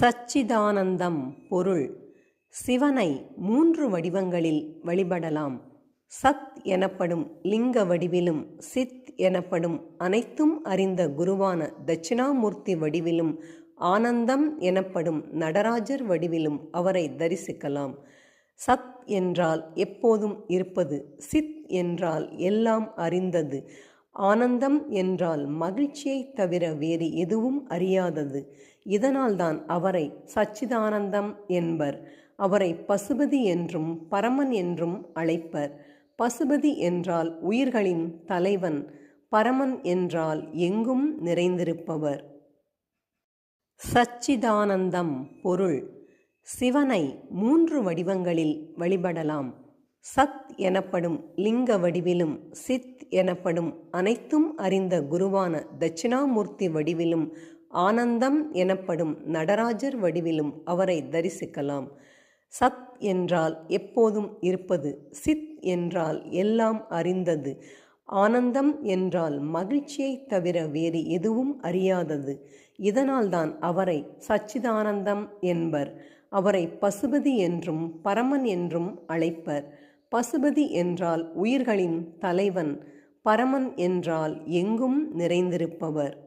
சச்சிதானந்தம் பொருள். சிவனை மூன்று வடிவங்களில் வழிபடலாம். சத் எனப்படும் லிங்க வடிவிலும் சித் எனப்படும் அனைத்தும் அறிந்த குருவான தட்சிணாமூர்த்தி வடிவிலும் ஆனந்தம் எனப்படும் நடராஜர் வடிவிலும் அவரை தரிசிக்கலாம். சத் என்றால் எப்போதும் இருப்பது சித் என்றால் எல்லாம் அறிந்தது. ஆனந்தம் என்றால் மகிழ்ச்சியைத் தவிர வேறு எதுவும் அறியாதது. இதனால்தான் அவரை சச்சிதானந்தம் என்பர். அவரை பசுபதி என்றும் பரமன் என்றும் அழைப்பர். பசுபதி என்றால் உயிர்களின் தலைவன். பரமன் என்றால் எங்கும் நிறைந்திருப்பவர். சச்சிதானந்தம் பொருள். சிவனை மூன்று வடிவங்களில் வழிபடலாம். சத் எனப்படும் லிங்க வடிவிலும் சித் எனப்படும் அனைத்தும் அறிந்த குருவான தட்சிணாமூர்த்தி வடிவிலும் ஆனந்தம் எனப்படும் நடராஜர் வடிவிலும் அவரை தரிசிக்கலாம். சத் என்றால் எப்போதும் இருப்பது சித் என்றால் எல்லாம் அறிந்தது ஆனந்தம் என்றால் மகிழ்ச்சியைத் தவிர வேறு எதுவும் அறியாதது. இதனால்தான் அவரை சச்சிதானந்தம் என்பர் அவரை பசுபதி என்றும் பரமன் என்றும் அழைப்பர். பசுபதி என்றால் உயிர்களின் தலைவன் பரமன் என்றால் எங்கும் நிறைந்திருப்பவர்.